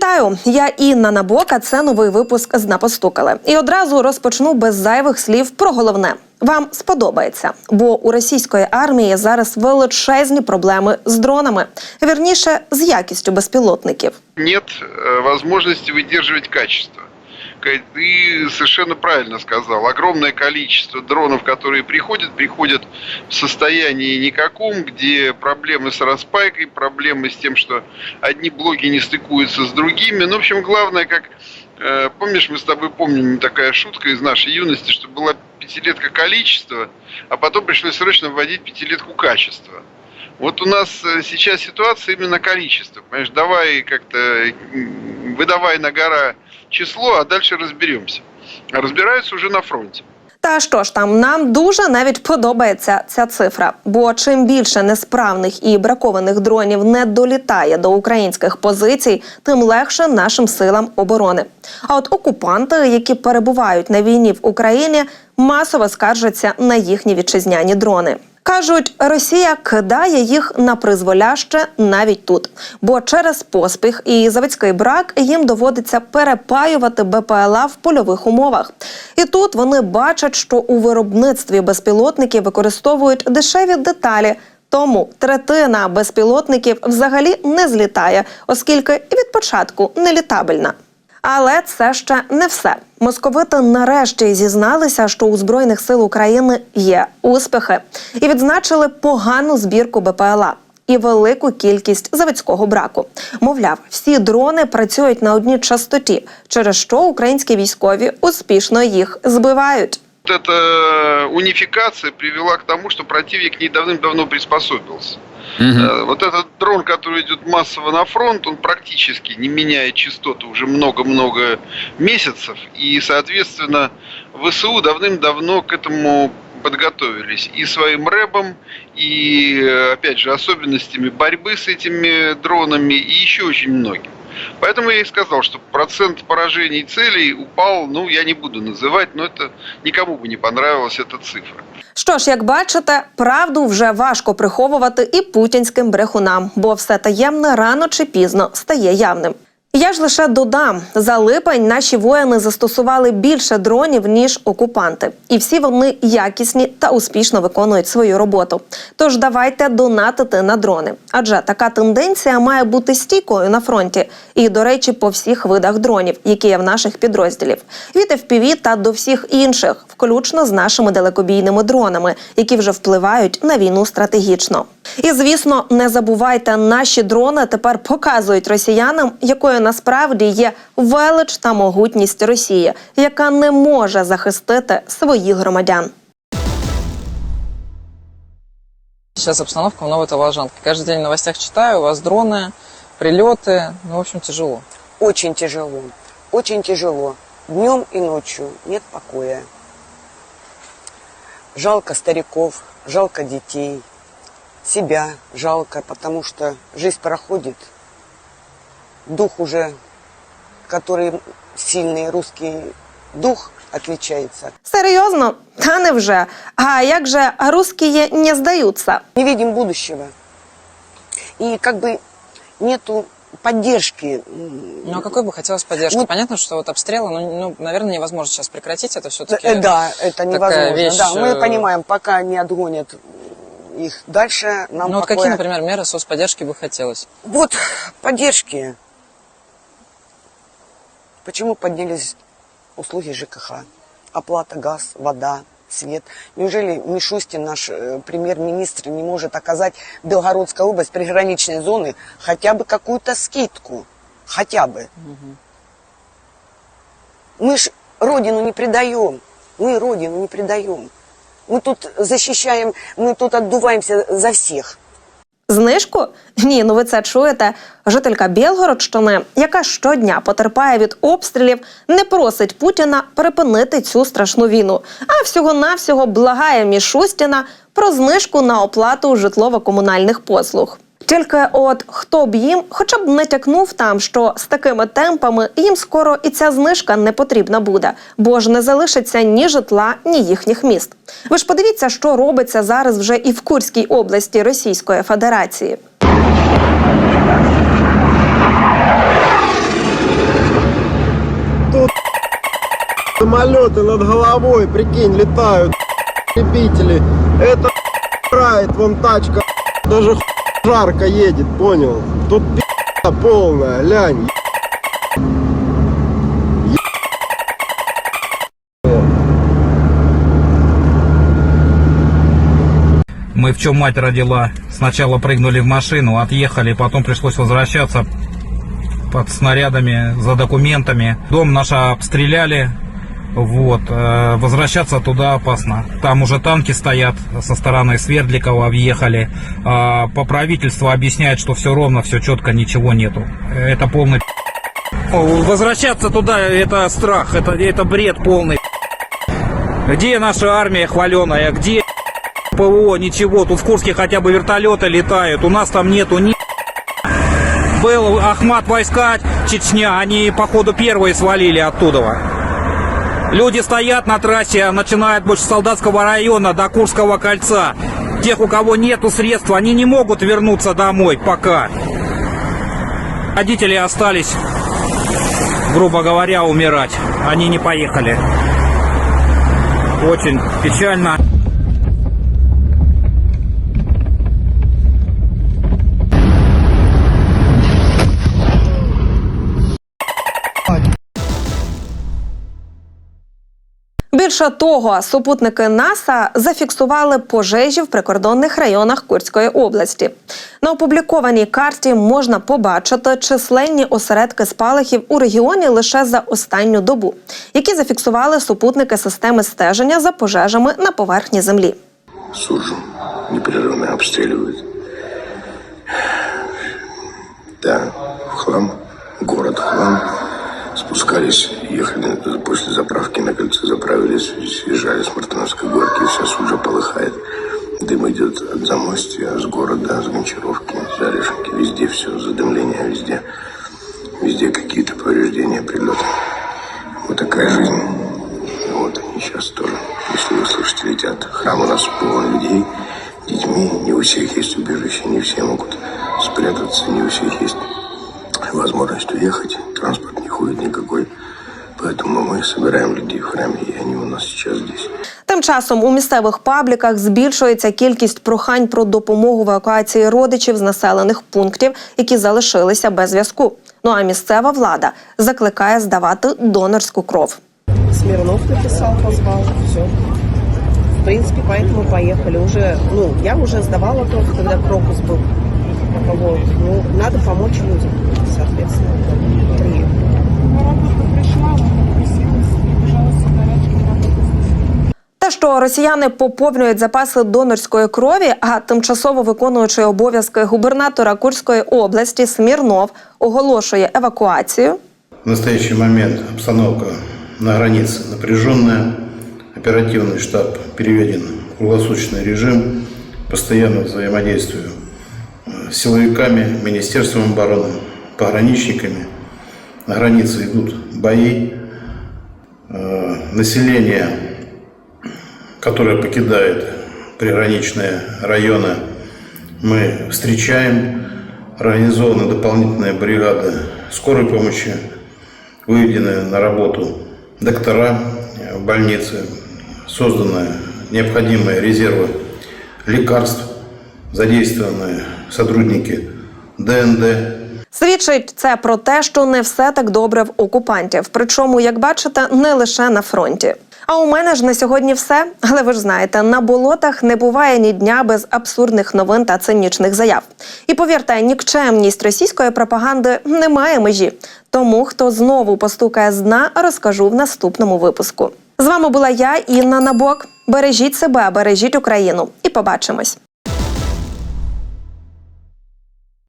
Вітаю, я Інна Набока. Це новий випуск з «Напостукали». І одразу розпочну без зайвих слів про головне. Вам сподобається, бо у російської армії зараз величезні проблеми з дронами, вірніше з якістю безпілотників. нет можливості возможности качество. Ты совершенно правильно сказал. Огромное количество дронов, которые приходят, приходят в состоянии никаком, где проблемы с распайкой, проблемы с тем, что одни блоки не стыкуются с другими. Ну, в общем, главное, как э, помнишь, мы с тобой помним такая шутка из нашей юности, что была пятилетка количества, а потом пришлось срочно вводить пятилетку качества. Вот у нас э, сейчас ситуация именно количество. Понимаешь, давай как-то выдавай на гора число, а далі розберемося. А вже на фронті. Та що ж там, нам дуже навіть подобається ця цифра. Бо чим більше несправних і бракованих дронів не долітає до українських позицій, тим легше нашим силам оборони. А от окупанти, які перебувають на війні в Україні, масово скаржаться на їхні вітчизняні дрони. Кажуть, Росія кидає їх на призволяще навіть тут, бо через поспіх і заводський брак їм доводиться перепаювати БПЛА в польових умовах. І тут вони бачать, що у виробництві безпілотників використовують дешеві деталі. Тому третина безпілотників взагалі не злітає, оскільки від початку нелітабельна. Але це ще не все. Московити нарешті зізналися, що у збройних сил України є успіхи, і відзначили погану збірку БПЛА і велику кількість заводського браку. Мовляв, всі дрони працюють на одній частоті, через що українські військові успішно їх збивають. Вот эта унификация привела к тому, что противник к ней давным-давно приспособился. Э, Вот этот дрон, который идет массово на фронт, он практически не меняет частоты уже много-много месяцев. И, соответственно, ВСУ давным-давно к этому подготовились и своим рэбом, и, э, опять же, особенностями борьбы с этими дронами, и еще очень многим. Поэтому я и сказал, что процент поражений целей упал, ну, я не буду называть, но это никому бы не понравилась эта цифра. Що ж, як бачите, правду вже важко приховувати і путінським брехунам, бо все таємне рано чи пізно стає явним. Я ж лише додам, за липень наші воїни застосували більше дронів ніж окупанти, і всі вони якісні та успішно виконують свою роботу. Тож давайте донатити на дрони, адже така тенденція має бути стійкою на фронті. І, до речі, по всіх видах дронів, які є в наших підрозділів, від FPV та до всіх інших, включно з нашими далекобійними дронами, які вже впливають на війну стратегічно. І звісно, не забувайте, наші дрони тепер показують росіянам, якою насправді є велич та могутність Росії, яка не може захистити своїх громадян. Сейчас обстановка в Новой Таволжанке. Каждый день в новостях читаю, у вас дроны, прилеты. Ну, в общем, тяжело. Очень тяжело. Очень тяжело. Днем и ночью нет покоя. Жалко стариков, жалко детей. Себя жалко, потому что жизнь проходит. Дух уже, который сильный русский дух отличается. Серйозно? Та невже? А як же русські не здаються? Не видим будущего. И как бы нету поддержки. Ну, а какой бы хотелось поддержки? Вот- Понятно, что вот обстрелы, ну, ну, наверное, невозможно сейчас прекратить. Это все-таки... Э, Да, это невозможно. вещь, да, мы э, понимаем, пока не отгонят их дальше, нам Ну, вот покоя- какие, например, меры соцподдержки бы хотелось? Вот поддержки. Почему поднялись услуги ЖКХ? Оплата газ, вода, свет. Неужели Мишустин, наш э, премьер-министр, не может оказать Белгородской область приграничной зоны хотя бы какую-то скидку? Хотя бы. Мы ж родину не предаем. Мы родину не предаем. Мы тут защищаем, мы тут отдуваемся за всех. Знижку? Ні, ну ви це чуєте. Жителька Білгородщини, яка щодня потерпає від обстрілів, не просить Путіна припинити цю страшну війну, а всього-навсього благає Мішустіна про знижку на оплату житлово-комунальних послуг. Тільки от хто б їм хоча б натякнув там, що з такими темпами їм скоро і ця знижка не потрібна буде, бо ж не залишиться ні житла, ні їхніх міст. Ви ж подивіться, що робиться зараз вже і в Курській області Російської Федерації. тут самолеты над головой, прикинь, летают любители. Это вон тачка, даже жарко едет, понял? Тут пи***а полная, лянь. Мы в чем мать родила. Сначала прыгнули в машину, отъехали, потом пришлось возвращаться под снарядами, за документами. Дом наш обстреляли. Вот, э, возвращаться туда опасно. Там уже танки стоят со стороны Свердликова, въехали. А по правительству объясняют, что все ровно, все четко, ничего нету. Это полный Возвращаться туда это страх, это, это бред полный. Где наша армия хваленая? Где ПВО? Ничего. Тут в Курске хотя бы вертолеты летают. У нас там нету ни... Был Ахмат войска Чечня. Они, походу, первые свалили оттуда. Люди стоят на трассе, начиная больше солдатского района до Курского кольца. Тех, у кого нету средств, они не могут вернуться домой пока. Родители остались, грубо говоря, умирать. Они не поехали. Очень печально. Більше того, супутники НАСА зафіксували пожежі в прикордонних районах Курської області. На опублікованій карті можна побачити численні осередки спалахів у регіоні лише за останню добу, які зафіксували супутники системи стеження за пожежами на поверхні землі. Суржу непрерывно обстреливают. Да, в хлам, город хлам. Спускались, ехали после заправки на кольце, заправились, съезжали с Мартыновской горки, сейчас уже полыхает. Дым идет от замостья, с города, с Гончаровки, Залежки, везде все, задымление везде. Везде какие-то повреждения, прилеты. Вот такая жизнь. Вот они сейчас тоже, если вы слышите, летят. Храм у нас полон людей, детьми. Не у всех есть убежище, не все могут спрятаться, не у всех есть возможность уехать. Транспорт не ходит никакой. Поэтому мы собираем людей в храме, и они у нас сейчас здесь. Тим часом у місцевих пабліках збільшується кількість прохань про допомогу в евакуації родичів з населених пунктів, які залишилися без зв'язку. Ну а місцева влада закликає здавати донорську кров. Смирнов написал, позвал, все. В принципе, поэтому поехали. Уже, ну, я уже сдавала кровь, когда крокус был. Вот. Ну, надо помочь людям, соответственно. Приехали. Те, що росіяни поповнюють запаси донорської крові, а тимчасово виконуючий обов'язки губернатора Курської області Смірнов оголошує евакуацію. В настоящий момент обстановка на границе напряженная. Оперативный штаб переведен в круглосуточный режим. Постоянно взаимодействую э, с силовиками, Министерством обороны, пограничниками. На границе идут бои. Э, Население, которое покидает приграничные районы, мы встречаем. Организованы дополнительные бригады скорой помощи, выведены на работу доктора э, в больнице, созданы необходимые резервы лекарств, задействованы сотрудники ДНД, Свідчить це про те, що не все так добре в окупантів. Причому, як бачите, не лише на фронті. А у мене ж на сьогодні все. Але ви ж знаєте, на болотах не буває ні дня без абсурдних новин та цинічних заяв. І повірте, нікчемність російської пропаганди не має межі. Тому хто знову постукає з дна, розкажу в наступному випуску. З вами була я, Інна Набок. Бережіть себе, бережіть Україну, і побачимось.